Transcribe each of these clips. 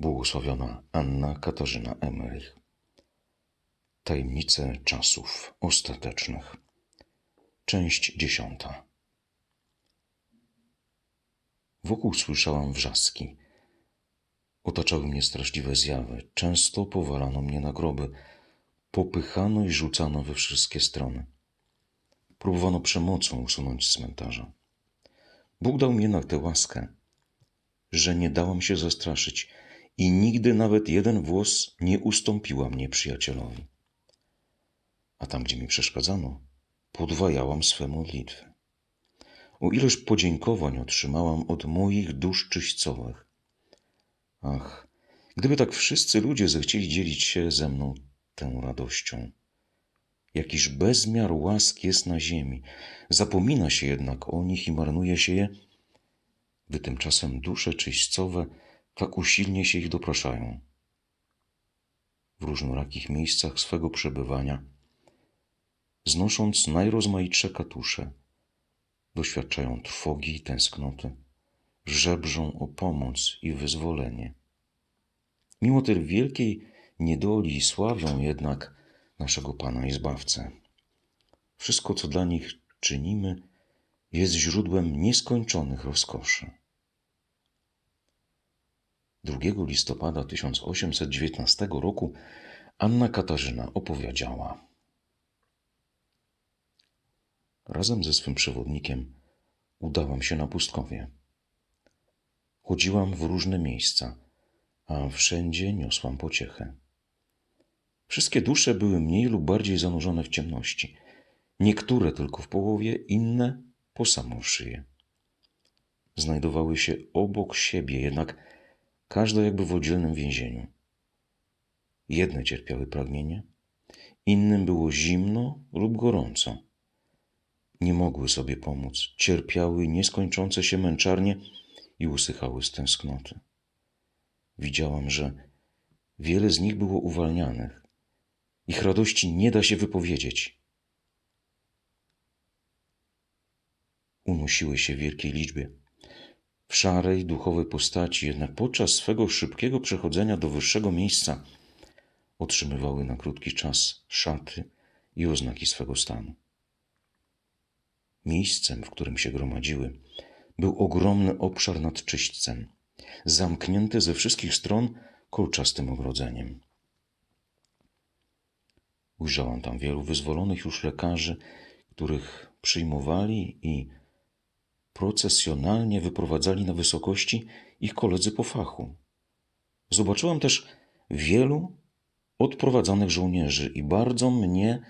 Błogosławiona Anna Katarzyna Emerich. Tajemnice czasów ostatecznych. Część dziesiąta. Wokół słyszałam wrzaski. Otaczały mnie straszliwe zjawy. Często powalano mnie na groby. Popychano i rzucano we wszystkie strony. Próbowano przemocą usunąć z cmentarza. Bóg dał mi jednak tę łaskę, że nie dałam się zastraszyć i nigdy nawet jeden włos nie ustąpiła mnie przyjacielowi. A tam, gdzie mi przeszkadzano, podwajałam swe modlitwy. O ileż podziękowań otrzymałam od moich dusz czyścowych. Ach, gdyby tak wszyscy ludzie zechcieli dzielić się ze mną tą radością. Jakiż bezmiar łask jest na ziemi, zapomina się jednak o nich i marnuje się je, gdy tymczasem dusze czyścowe tak usilnie się ich dopraszają. W różnorakich miejscach swego przebywania, znosząc najrozmaitsze katusze, doświadczają trwogi i tęsknoty, żebrzą o pomoc i wyzwolenie. Mimo tej wielkiej niedoli sławią jednak naszego Pana i Zbawcę. Wszystko, co dla nich czynimy, jest źródłem nieskończonych rozkoszy. 2 listopada 1819 roku Anna Katarzyna opowiedziała. Razem ze swym przewodnikiem udałam się na pustkowie. Chodziłam w różne miejsca, a wszędzie niosłam pociechę. Wszystkie dusze były mniej lub bardziej zanurzone w ciemności. Niektóre tylko w połowie, inne po samą szyję. Znajdowały się obok siebie, jednak każda jakby w oddzielnym więzieniu. Jedne cierpiały pragnienie, innym było zimno lub gorąco. Nie mogły sobie pomóc, cierpiały nieskończące się męczarnie i usychały z tęsknoty. Widziałam, że wiele z nich było uwalnianych. Ich radości nie da się wypowiedzieć. Unosiły się w wielkiej liczbie w szarej, duchowej postaci, jednak podczas swego szybkiego przechodzenia do wyższego miejsca otrzymywały na krótki czas szaty i oznaki swego stanu. Miejscem, w którym się gromadziły, był ogromny obszar nad czyśćcem, zamknięty ze wszystkich stron kolczastym ogrodzeniem. Ujrzałam tam wielu wyzwolonych już lekarzy, których przyjmowali i procesjonalnie wyprowadzali na wysokości ich koledzy po fachu. Zobaczyłam też wielu odprowadzanych żołnierzy i bardzo mnie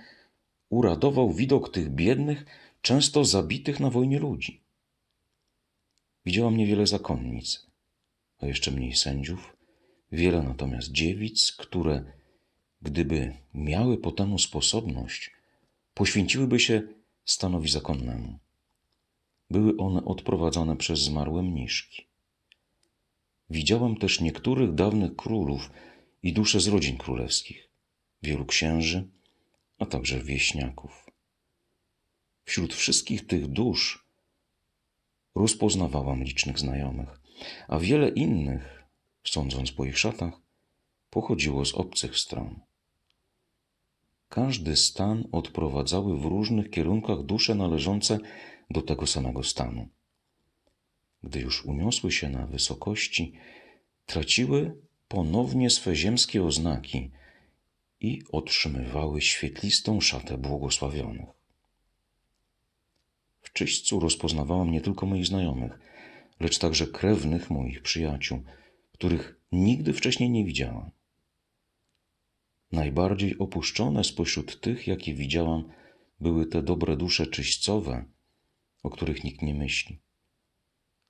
uradował widok tych biednych, często zabitych na wojnie ludzi. Widziałam niewiele zakonnic, a jeszcze mniej sędziów, wiele natomiast dziewic, które, gdyby miały po temu sposobność, poświęciłyby się stanowi zakonnemu. Były one odprowadzane przez zmarłe mniszki. Widziałam też niektórych dawnych królów i dusze z rodzin królewskich, wielu księży, a także wieśniaków. Wśród wszystkich tych dusz rozpoznawałam licznych znajomych, a wiele innych, sądząc po ich szatach, pochodziło z obcych stron. Każdy stan odprowadzały w różnych kierunkach dusze należące do tego samego stanu. Gdy już uniosły się na wysokości, traciły ponownie swe ziemskie oznaki i otrzymywały świetlistą szatę błogosławionych. W czyśćcu rozpoznawałam nie tylko moich znajomych, lecz także krewnych moich przyjaciół, których nigdy wcześniej nie widziałam. Najbardziej opuszczone spośród tych, jakie widziałam, były te dobre dusze czyścowe, o których nikt nie myśli,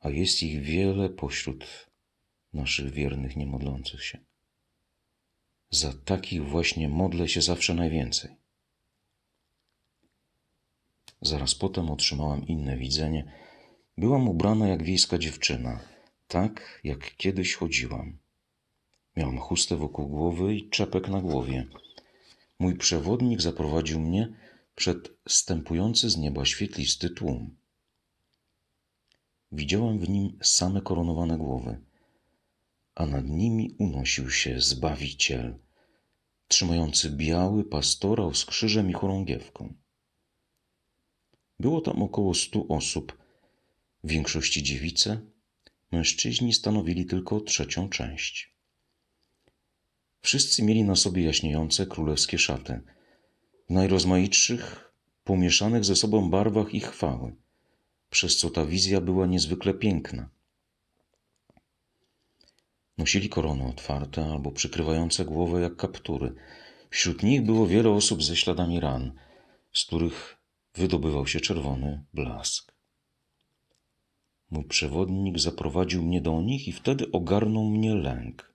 a jest ich wiele pośród naszych wiernych niemodlących się. Za takich właśnie modlę się zawsze najwięcej. Zaraz potem otrzymałam inne widzenie. Byłam ubrana jak wiejska dziewczyna, tak jak kiedyś chodziłam. Miałam chustę wokół głowy i czepek na głowie. Mój przewodnik zaprowadził mnie przed stępujący z nieba świetlisty tłum. Widziałam w nim same koronowane głowy, a nad nimi unosił się Zbawiciel, trzymający biały pastorał z krzyżem i chorągiewką. Było tam około stu osób, w większości dziewice, mężczyźni stanowili tylko trzecią część. Wszyscy mieli na sobie jaśniejące królewskie szaty, w najrozmaitszych, pomieszanych ze sobą barwach i chwały, przez co ta wizja była niezwykle piękna. Nosili korony otwarte albo przykrywające głowę jak kaptury. Wśród nich było wiele osób ze śladami ran, z których wydobywał się czerwony blask. Mój przewodnik zaprowadził mnie do nich i wtedy ogarnął mnie lęk.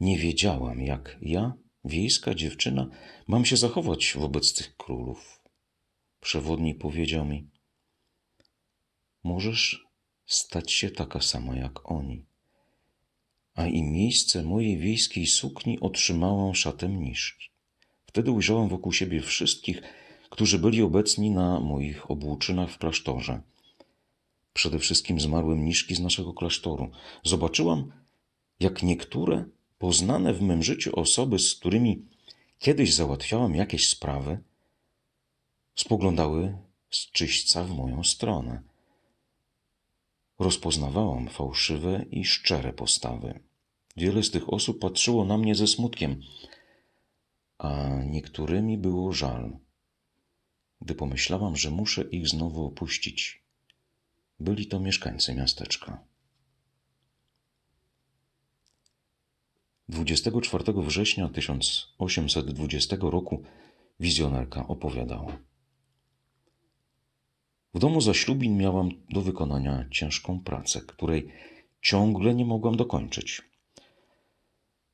Nie wiedziałam, jak ja, wiejska dziewczyna, mam się zachować wobec tych królów. Przewodnik powiedział mi: Możesz stać się taka sama jak oni. A i miejsce mojej wiejskiej sukni otrzymałam szatę mniszki. Wtedy ujrzałam wokół siebie wszystkich, którzy byli obecni na moich obłóczynach w klasztorze. Przede wszystkim zmarłe mniszki z naszego klasztoru. Zobaczyłam, jak niektóre poznane w mym życiu osoby, z którymi kiedyś załatwiałam jakieś sprawy, spoglądały z czyśćca w moją stronę. Rozpoznawałam fałszywe i szczere postawy. Wiele z tych osób patrzyło na mnie ze smutkiem, a niektórymi było żal. Gdy pomyślałam, że muszę ich znowu opuścić, byli to mieszkańcy miasteczka. 24 września 1820 roku wizjonerka opowiadała. W domu zaślubin miałam do wykonania ciężką pracę, której ciągle nie mogłam dokończyć.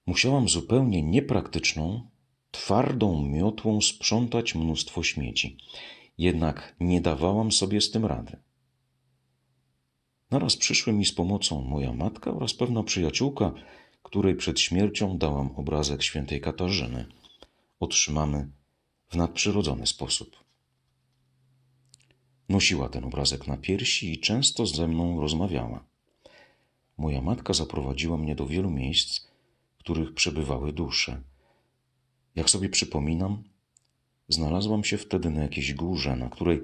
Musiałam zupełnie niepraktyczną, twardą miotłą sprzątać mnóstwo śmieci, jednak nie dawałam sobie z tym rady. Naraz przyszły mi z pomocą moja matka oraz pewna przyjaciółka, której przed śmiercią dałam obrazek świętej Katarzyny, otrzymany w nadprzyrodzony sposób. Nosiła ten obrazek na piersi i często ze mną rozmawiała. Moja matka zaprowadziła mnie do wielu miejsc, w których przebywały dusze. Jak sobie przypominam, znalazłam się wtedy na jakiejś górze, na której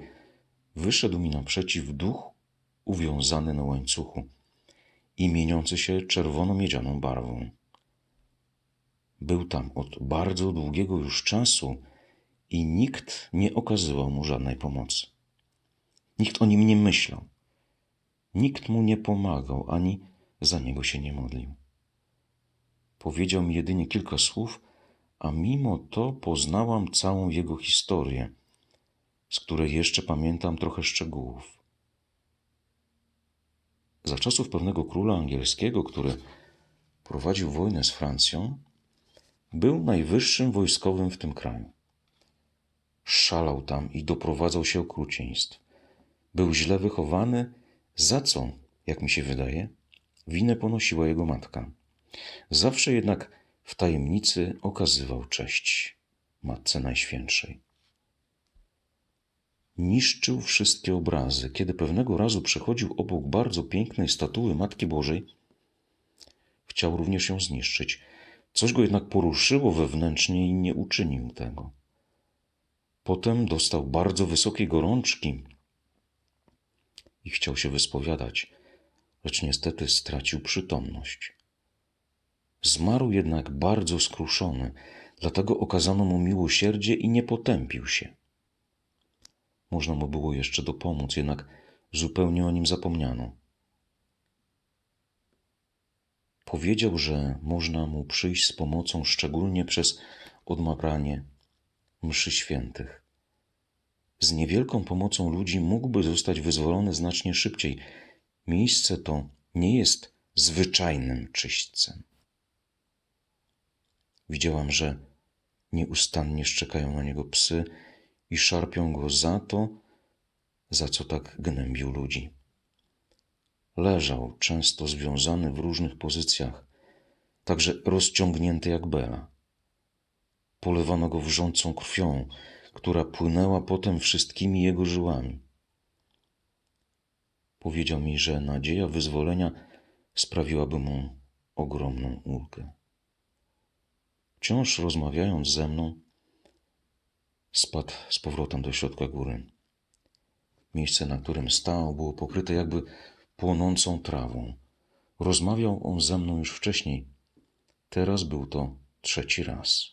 wyszedł mi naprzeciw duch uwiązany na łańcuchu i mieniący się czerwono-miedzianą barwą. Był tam od bardzo długiego już czasu i nikt nie okazywał mu żadnej pomocy. Nikt o nim nie myślał. Nikt mu nie pomagał, ani za niego się nie modlił. Powiedział mi jedynie kilka słów, a mimo to poznałam całą jego historię, z której jeszcze pamiętam trochę szczegółów. Za czasów pewnego króla angielskiego, który prowadził wojnę z Francją, był najwyższym wojskowym w tym kraju. Szalał tam i doprowadzał się okrucieństw. Był źle wychowany, za co, jak mi się wydaje, winę ponosiła jego matka. Zawsze jednak w tajemnicy okazywał cześć Matce Najświętszej. Niszczył wszystkie obrazy. Kiedy pewnego razu przechodził obok bardzo pięknej statuły Matki Bożej, chciał również ją zniszczyć. Coś go jednak poruszyło wewnętrznie i nie uczynił tego. Potem dostał bardzo wysokiej gorączki i chciał się wyspowiadać, lecz niestety stracił przytomność. Zmarł jednak bardzo skruszony, dlatego okazano mu miłosierdzie i nie potępił się. Można mu było jeszcze dopomóc, jednak zupełnie o nim zapomniano. Powiedział, że można mu przyjść z pomocą szczególnie przez odmawianie mszy świętych. Z niewielką pomocą ludzi mógłby zostać wyzwolony znacznie szybciej. Miejsce to nie jest zwyczajnym czyśćcem. Widziałam, że nieustannie szczekają na niego psy i szarpią go za to, za co tak gnębił ludzi. Leżał, często związany w różnych pozycjach, także rozciągnięty jak bela. Polewano go wrzącą krwią, która płynęła potem wszystkimi jego żyłami. Powiedział mi, że nadzieja wyzwolenia sprawiłaby mu ogromną ulgę. Wciąż rozmawiając ze mną, spadł z powrotem do środka góry. Miejsce, na którym stał, było pokryte jakby płonącą trawą. Rozmawiał on ze mną już wcześniej. Teraz był to trzeci raz.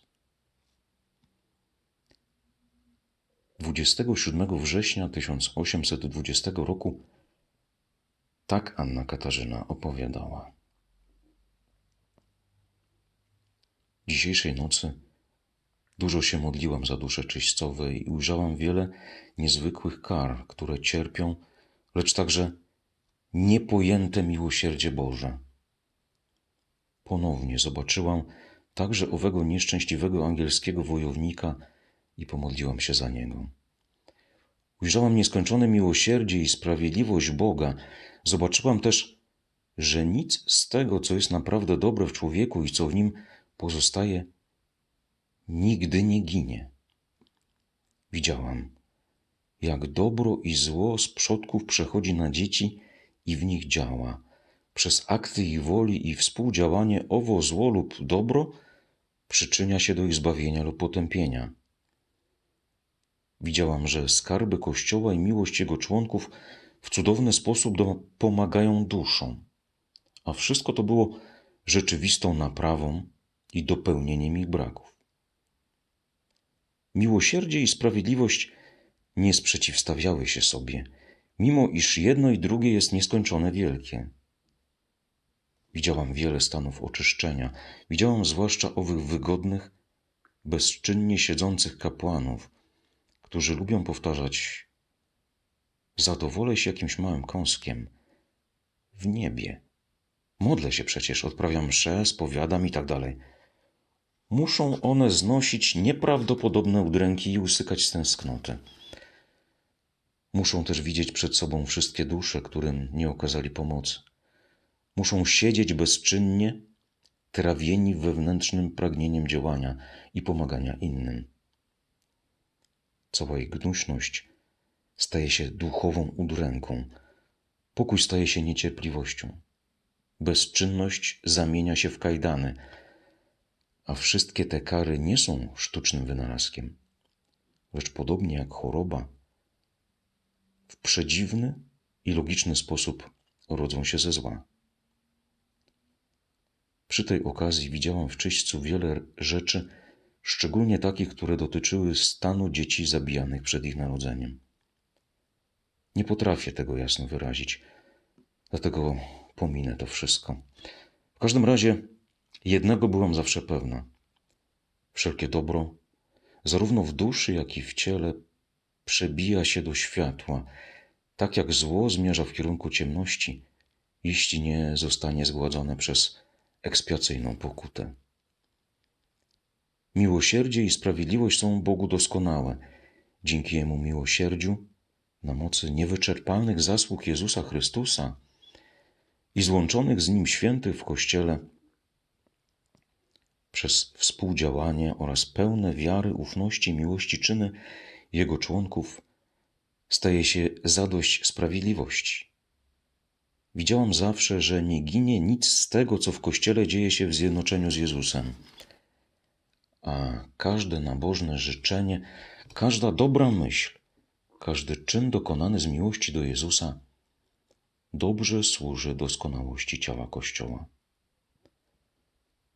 27 września 1820 roku tak Anna Katarzyna opowiadała. Dzisiejszej nocy dużo się modliłam za dusze czyścowe i ujrzałam wiele niezwykłych kar, które cierpią, lecz także niepojęte miłosierdzie Boże. Ponownie zobaczyłam także owego nieszczęśliwego angielskiego wojownika i pomodliłam się za niego. Ujrzałam nieskończone miłosierdzie i sprawiedliwość Boga. Zobaczyłam też, że nic z tego, co jest naprawdę dobre w człowieku i co w nim pozostaje, nigdy nie ginie. Widziałam, jak dobro i zło z przodków przechodzi na dzieci i w nich działa. Przez akty ich woli i współdziałanie owo zło lub dobro przyczynia się do ich zbawienia lub potępienia. Widziałam, że skarby Kościoła i miłość jego członków w cudowny sposób pomagają duszom, a wszystko to było rzeczywistą naprawą i dopełnieniem ich braków. Miłosierdzie i sprawiedliwość nie sprzeciwstawiały się sobie, mimo iż jedno i drugie jest nieskończone wielkie. Widziałam wiele stanów oczyszczenia, widziałam zwłaszcza owych wygodnych, bezczynnie siedzących kapłanów, którzy lubią powtarzać: Zadowolę się jakimś małym kąskiem w niebie. Modlę się przecież, odprawiam mszę, spowiadam i tak dalej. Muszą one znosić nieprawdopodobne udręki i usykać z tęsknoty. Muszą też widzieć przed sobą wszystkie dusze, którym nie okazali pomocy. Muszą siedzieć bezczynnie, trawieni wewnętrznym pragnieniem działania i pomagania innym. Cała ich gnuśność staje się duchową udręką, pokój staje się niecierpliwością. Bezczynność zamienia się w kajdany, a wszystkie te kary nie są sztucznym wynalazkiem, lecz podobnie jak choroba, w przedziwny i logiczny sposób rodzą się ze zła. Przy tej okazji widziałam w czyśćcu wiele rzeczy, szczególnie takich, które dotyczyły stanu dzieci zabijanych przed ich narodzeniem. Nie potrafię tego jasno wyrazić, dlatego pominę to wszystko. W każdym razie jednego byłam zawsze pewna. Wszelkie dobro, zarówno w duszy, jak i w ciele, przebija się do światła, tak jak zło zmierza w kierunku ciemności, jeśli nie zostanie zgładzone przez ekspiacyjną pokutę. Miłosierdzie i sprawiedliwość są Bogu doskonałe. Dzięki Jemu miłosierdziu, na mocy niewyczerpalnych zasług Jezusa Chrystusa i złączonych z Nim świętych w Kościele, przez współdziałanie oraz pełne wiary, ufności i miłości czyny Jego członków staje się zadość sprawiedliwości. Widziałam zawsze, że nie ginie nic z tego, co w Kościele dzieje się w zjednoczeniu z Jezusem a każde nabożne życzenie, każda dobra myśl, każdy czyn dokonany z miłości do Jezusa dobrze służy doskonałości ciała Kościoła.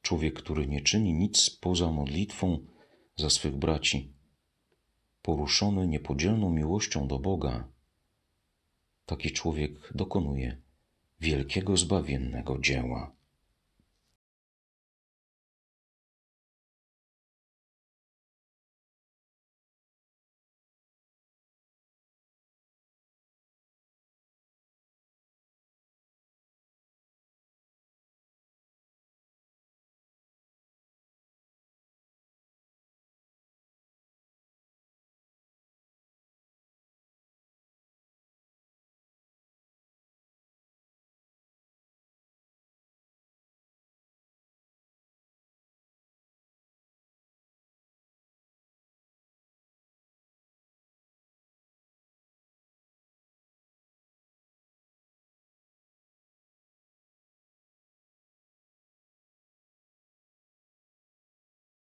Człowiek, który nie czyni nic poza modlitwą za swych braci, poruszony niepodzielną miłością do Boga, taki człowiek dokonuje wielkiego zbawiennego dzieła.